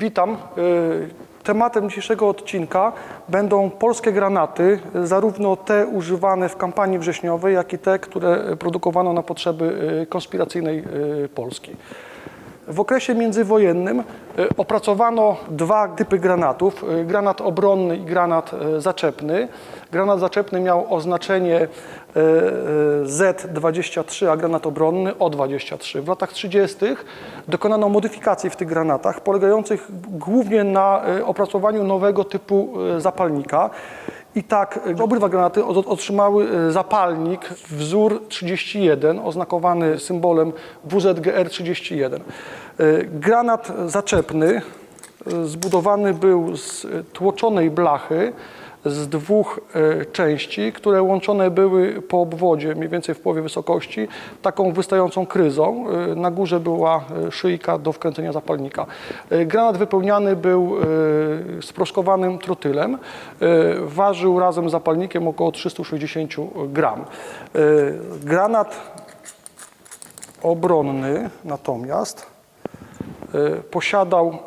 Witam. Y, Tematem dzisiejszego odcinka będą polskie granaty, zarówno te używane w kampanii wrześniowej, jak i te, które produkowano na potrzeby y, konspiracyjnej y, Polski. W okresie międzywojennym y, opracowano dwa typy granatów, y, granat obronny i granat y, zaczepny. Granat zaczepny miał oznaczenie y, y, Z23, a granat obronny O23. W latach 30. dokonano modyfikacji w tych granatach, polegających głównie na opracowaniu nowego typu zapalnika. I tak obydwa granaty otrzymały y, zapalnik wzór 31, oznakowany symbolem WZGR-31. Y, Granat zaczepny y, zbudowany był z tłoczonej blachy z dwóch y, części, które łączone były po obwodzie, mniej więcej w połowie wysokości, taką wystającą kryzą. Y, Na górze była y, szyjka do wkręcenia zapalnika. Granat wypełniany był sproszkowanym trotylem. Ważył razem z zapalnikiem około 360 gram. Granat obronny natomiast posiadał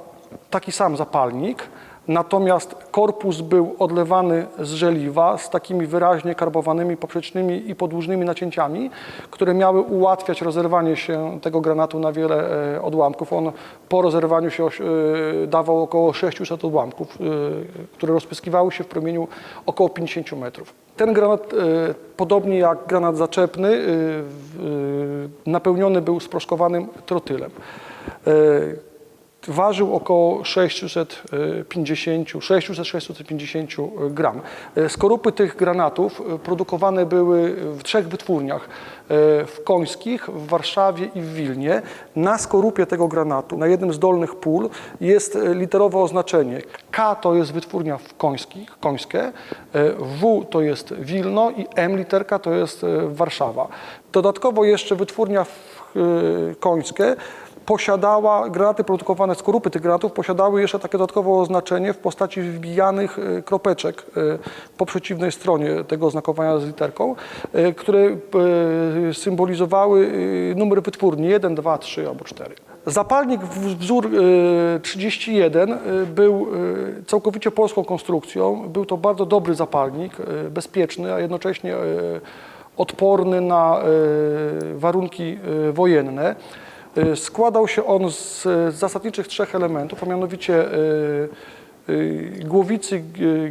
taki sam zapalnik, natomiast korpus był odlewany z żeliwa z takimi wyraźnie karbowanymi poprzecznymi i podłużnymi nacięciami, które miały ułatwiać rozerwanie się tego granatu na wiele e, odłamków. On po rozerwaniu się e, dawał około 600 odłamków, e, które rozpyskiwały się w promieniu około 50 metrów. Ten granat, podobnie jak granat zaczepny, napełniony był sproszkowanym trotylem. Ważył około 650, 600-650 gram. E, Skorupy tych granatów e, produkowane były w trzech wytwórniach. e, W Końskich, w Warszawie i w Wilnie. Na skorupie tego granatu, na jednym z dolnych pól jest literowe oznaczenie. K to jest wytwórnia w Końskich, Końskie, W to jest Wilno i M literka to jest Warszawa. Dodatkowo jeszcze wytwórnia w Końskie posiadała, granaty produkowane, skorupy tych granatów posiadały jeszcze takie dodatkowe oznaczenie w postaci wbijanych e, kropeczek e, po przeciwnej stronie tego oznakowania z literką, e, które symbolizowały e, numer wytwórni 1, 2, 3 albo 4. Zapalnik wzór e, 31 e, był całkowicie polską konstrukcją. Był to bardzo dobry zapalnik, bezpieczny, a jednocześnie odporny na warunki wojenne. Y, Składał się on z zasadniczych trzech elementów, a mianowicie y, y, głowicy,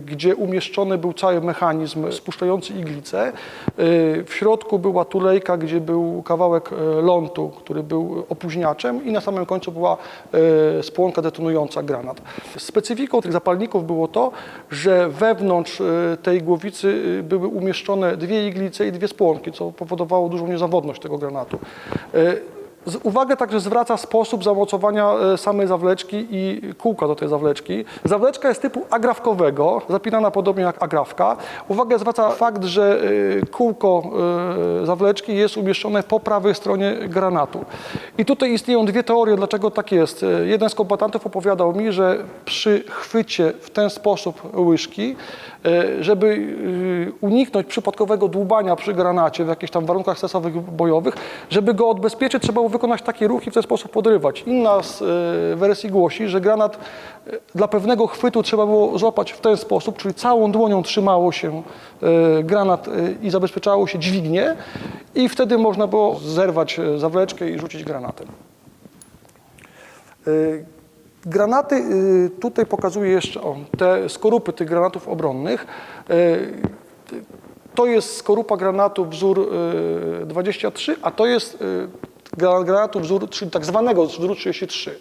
gdzie umieszczony był cały mechanizm spuszczający iglicę. W środku była tulejka, gdzie był kawałek lądu, który był opóźniaczem i na samym końcu była spłonka detonująca granat. Specyfiką tych zapalników było to, że wewnątrz tej głowicy były umieszczone dwie iglice i dwie spłonki, co powodowało dużą niezawodność tego granatu. Uwagę także zwraca sposób zamocowania e, samej zawleczki i kółka do tej zawleczki. Zawleczka jest typu agrafkowego, zapinana podobnie jak agrafka. Uwagę zwraca fakt, że e, kółko e, zawleczki jest umieszczone po prawej stronie granatu. I tutaj istnieją dwie teorie, dlaczego tak jest. Jeden z kombatantów opowiadał mi, że przy chwycie w ten sposób łyżki, żeby uniknąć przypadkowego dłubania przy granacie w jakichś tam warunkach stresowych bojowych, żeby go odbezpieczyć, trzeba wykonać taki ruch i w ten sposób podrywać. Inna z e, wersji głosi, że granat e, dla pewnego chwytu trzeba było złapać w ten sposób, czyli całą dłonią trzymało się e, granat e, i zabezpieczało się dźwignię i wtedy można było zerwać e, zawleczkę i rzucić granatem. Y, Granaty, y, tutaj pokazuję jeszcze o, te skorupy tych granatów obronnych. Y, To jest skorupa granatu wzór y, 23, a to jest y, granatu wzór, tak zwanego wzoru 33.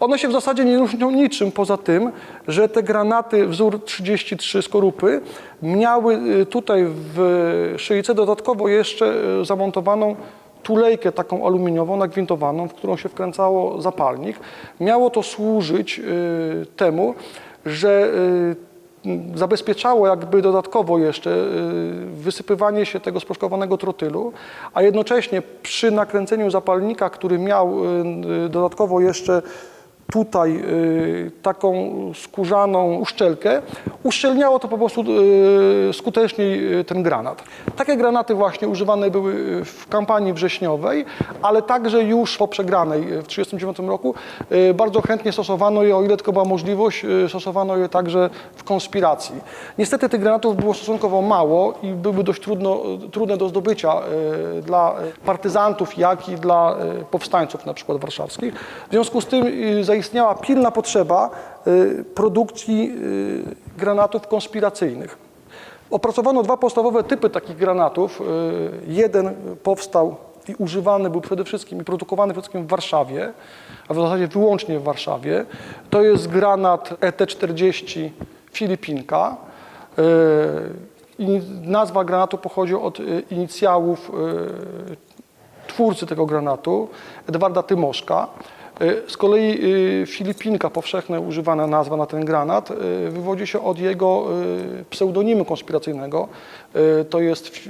One się w zasadzie nie różnią niczym poza tym, że te granaty wzór 33 skorupy miały y, tutaj w szyjce dodatkowo jeszcze y, zamontowaną tulejkę taką aluminiową, nagwintowaną, w którą się wkręcało zapalnik. Miało to służyć y, temu, że zabezpieczało jakby dodatkowo jeszcze y, wysypywanie się tego sproszkowanego trotylu, a jednocześnie przy nakręceniu zapalnika, który miał y, y, dodatkowo jeszcze tutaj y, taką skórzaną uszczelkę, uszczelniało to po prostu e, skuteczniej e, ten granat. Takie granaty właśnie używane były w kampanii wrześniowej, ale także już po przegranej w 1939 roku bardzo chętnie stosowano je, o ile tylko była możliwość, stosowano je także w konspiracji. Niestety tych granatów było stosunkowo mało i były dość trudno, trudne do zdobycia dla partyzantów, jak i dla powstańców na przykład warszawskich. W związku z tym zaistniała pilna potrzeba e, produkcji e, granatów konspiracyjnych. Opracowano dwa podstawowe typy takich granatów. E, Jeden powstał i używany był przede wszystkim i produkowany przede wszystkim w Warszawie, a w zasadzie wyłącznie w Warszawie. To jest granat ET-40 Filipinka. Nazwa granatu pochodzi od inicjałów twórcy tego granatu, Edwarda Tymoszka. E, Z kolei e, Filipinka, powszechnie używana nazwa na ten granat, e, wywodzi się od jego pseudonimu konspiracyjnego, to jest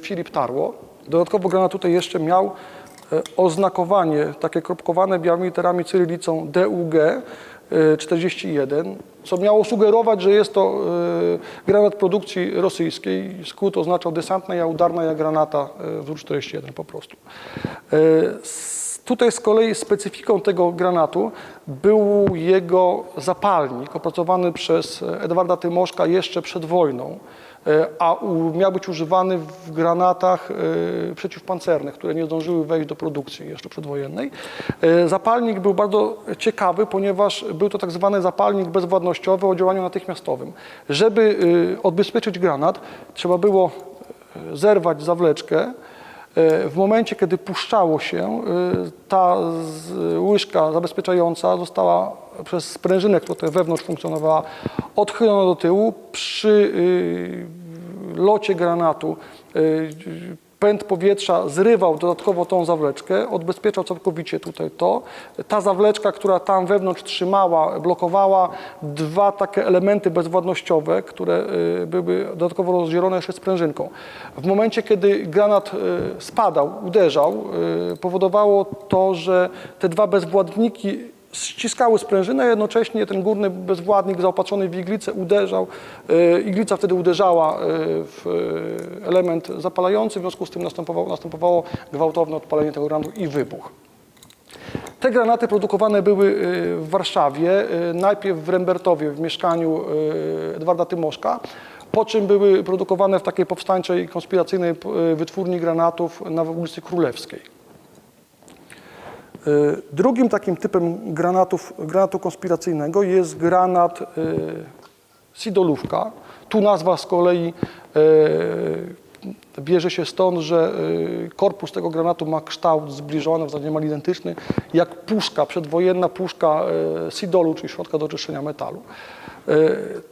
Filip Tarło. Dodatkowo granat tutaj jeszcze miał oznakowanie, takie kropkowane białymi literami cyrylicą DUG e, 41, co miało sugerować, że jest to granat produkcji rosyjskiej. Skrót oznaczał desantna ja udarna ja granata wzór 41 po prostu. Tutaj z kolei specyfiką tego granatu był jego zapalnik opracowany przez Edwarda Tymoszka jeszcze przed wojną, e, a miał być używany w granatach e, przeciwpancernych, które nie zdążyły wejść do produkcji jeszcze przedwojennej. E, Zapalnik był bardzo ciekawy, ponieważ był to tak zwany zapalnik bezwładnościowy o działaniu natychmiastowym. Żeby odbezpieczyć granat, trzeba było zerwać zawleczkę, W momencie, kiedy puszczało się, e, ta łyżka zabezpieczająca została przez sprężynę, która wewnątrz funkcjonowała, odchylona do tyłu. Przy y, locie granatu pęd powietrza zrywał dodatkowo tą zawleczkę, odbezpieczał całkowicie tutaj to. Ta zawleczka, która tam wewnątrz trzymała, blokowała dwa takie elementy bezwładnościowe, które y, były dodatkowo rozdzielone jeszcze sprężynką. W momencie, kiedy granat y, spadał, uderzał, y, powodowało to, że te dwa bezwładniki ściskały sprężynę, jednocześnie ten górny bezwładnik zaopatrzony w iglicę uderzał, e, iglica wtedy uderzała e, w e, element zapalający, w związku z tym następowało, następowało gwałtowne odpalenie tego granatu i wybuch. Te granaty produkowane były w Warszawie, najpierw w Rembertowie, w mieszkaniu Edwarda Tymoszka, po czym były produkowane w takiej powstańczej, konspiracyjnej wytwórni granatów na ulicy Królewskiej. Y, Drugim takim typem granatów, granatu konspiracyjnego jest granat y, sidolówka. Tu nazwa z kolei y, bierze się stąd, że korpus tego granatu ma kształt zbliżony, w zasadzie niemal identyczny, jak puszka, przedwojenna puszka sidolu, czyli środka do czyszczenia metalu.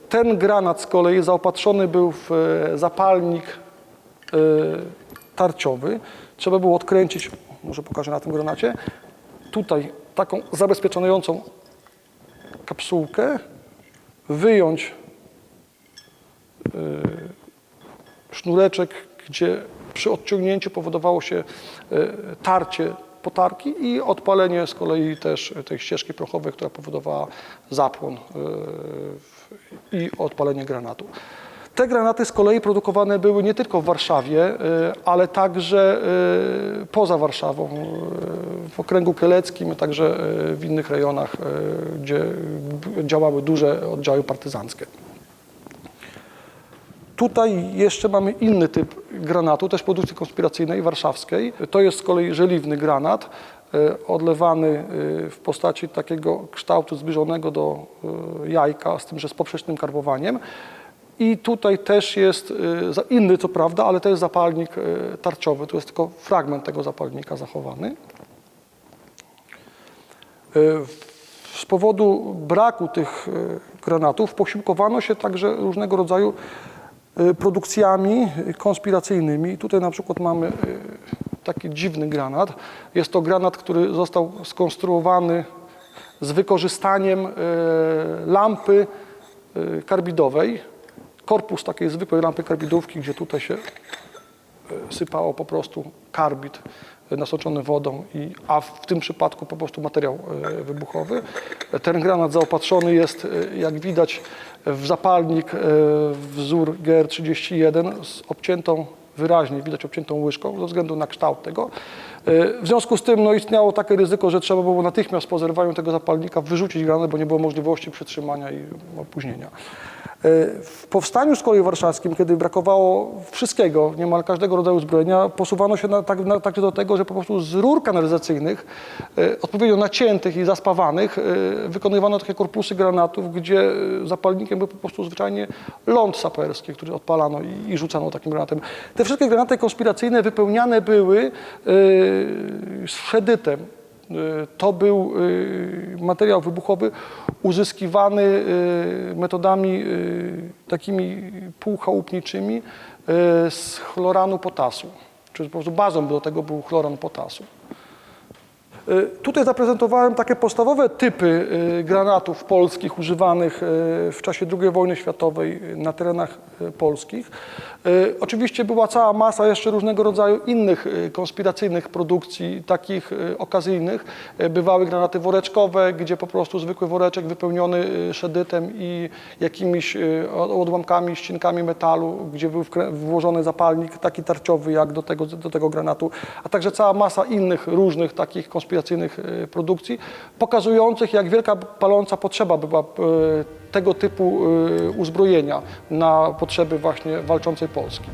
Ten granat z kolei zaopatrzony był w zapalnik tarciowy. Trzeba było odkręcić, może pokażę na tym granacie, tutaj taką zabezpieczającą kapsułkę, wyjąć y, sznureczek, gdzie przy odciągnięciu powodowało się y, tarcie potarki i odpalenie z kolei też tej ścieżki prochowej, która powodowała zapłon w- i odpalenie granatu. Te granaty z kolei produkowane były nie tylko w Warszawie, y, ale także y, poza Warszawą, y, w okręgu kieleckim, także w innych rejonach, gdzie działały duże oddziały partyzanckie. Tutaj jeszcze mamy inny typ granatu, też produkcji konspiracyjnej warszawskiej. To jest z kolei żeliwny granat, e, odlewany e, w postaci takiego kształtu zbliżonego do e, jajka, z tym, że z poprzecznym karbowaniem. I tutaj też jest za- inny, co prawda, ale to jest zapalnik e, tarciowy. Tu jest tylko fragment tego zapalnika zachowany. E, Z powodu braku tych granatów posiłkowano się także różnego rodzaju produkcjami konspiracyjnymi. Tutaj na przykład mamy taki dziwny granat. Jest to granat, który został skonstruowany z wykorzystaniem lampy karbidowej. Korpus takiej zwykłej lampy karbidówki, gdzie tutaj się e, sypało po prostu karbid e, nasączony wodą, i, a w tym przypadku po prostu materiał e, wybuchowy. Ten granat zaopatrzony jest, jak widać, w zapalnik wzór GR31 z obciętą wyraźnie widać obciętą łyżką ze względu na kształt tego. W związku z tym no, istniało takie ryzyko, że trzeba było natychmiast po zerwaniu tego zapalnika wyrzucić granat, bo nie było możliwości przetrzymania i opóźnienia. W powstaniu z kolei warszawskim, kiedy brakowało wszystkiego, niemal każdego rodzaju uzbrojenia, posuwano się na, tak, na, także do tego, że po prostu z rur kanalizacyjnych, e, odpowiednio naciętych i zaspawanych, e, wykonywano takie korpusy granatów, gdzie e, zapalnikiem był po prostu zwyczajnie ląd saperski, który odpalano i, i rzucano takim granatem. Te wszystkie granaty konspiracyjne wypełniane były e, szedytem. E, To był e, materiał wybuchowy uzyskiwany e, metodami takimi półchałupniczymi z chloranu potasu. Czyli po prostu bazą do tego był chloran potasu. E, Tutaj zaprezentowałem takie podstawowe typy e, granatów polskich używanych e, w czasie II wojny światowej na terenach polskich. Oczywiście była cała masa jeszcze różnego rodzaju innych konspiracyjnych produkcji, takich okazyjnych. Bywały granaty woreczkowe, gdzie po prostu zwykły woreczek wypełniony szedytem i jakimiś odłamkami, ścinkami metalu, gdzie był włożony zapalnik taki tarciowy jak do tego, do tego granatu, a także cała masa innych różnych takich konspiracyjnych e, produkcji, pokazujących jak wielka paląca potrzeba była e, tego typu e, uzbrojenia na potrzeby właśnie walczącej Polski.